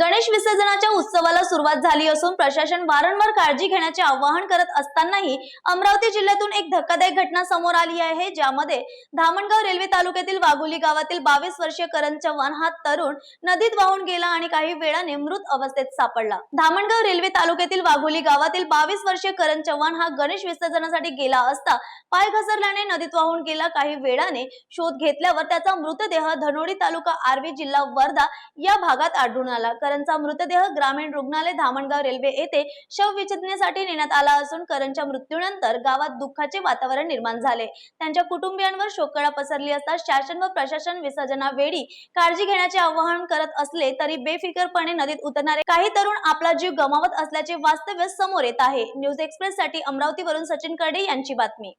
गणेश विसर्जनाच्या उत्सवाला सुरुवात झाली असून प्रशासन वारंवार काळजी घेण्याचे आवाहन करत असतानाही अमरावती जिल्ह्यातून एक धक्कादायक घटना समोर आली आहे ज्यामध्ये धामणगाव रेल्वे तालुक्यातील वाघोली गावातील बावीस वर्षीय करण चव्हाण हा तरुण नदीत वाहून गेला आणि काही वेळाने मृत अवस्थेत सापडला. धामणगाव रेल्वे तालुक्यातील वाघोली गावातील बावीस वर्षीय करण चव्हाण हा गणेश विसर्जनासाठी गेला असता पाय घसरल्याने नदीत वाहून गेला. काही वेळाने शोध घेतल्यावर त्याचा मृतदेह धनोडी तालुका आर्वी जिल्हा वर्धा या भागात आढळून आला. करंचा मृतदेह ग्रामीण रुग्णालय धामणगाव रेल्वे येथे शवविच्छेदनासाठी नेण्यात आला असून करणच्या मृत्यूनंतर गावात दुःखाचे वातावरण निर्माण झाले. त्यांच्या कुटुंबियांवर शोककळा पसरली असता शासन व प्रशासन विसर्जनावेळी काळजी घेण्याचे आवाहन करत असले तरी बेफिकरपणे नदीत उतरणारे काही तरुण आपला जीव गमावत असल्याचे वास्तव्य समोर येत आहे. न्यूज एक्सप्रेस साठी अमरावतीवरून सचिन कर्डे यांची बातमी.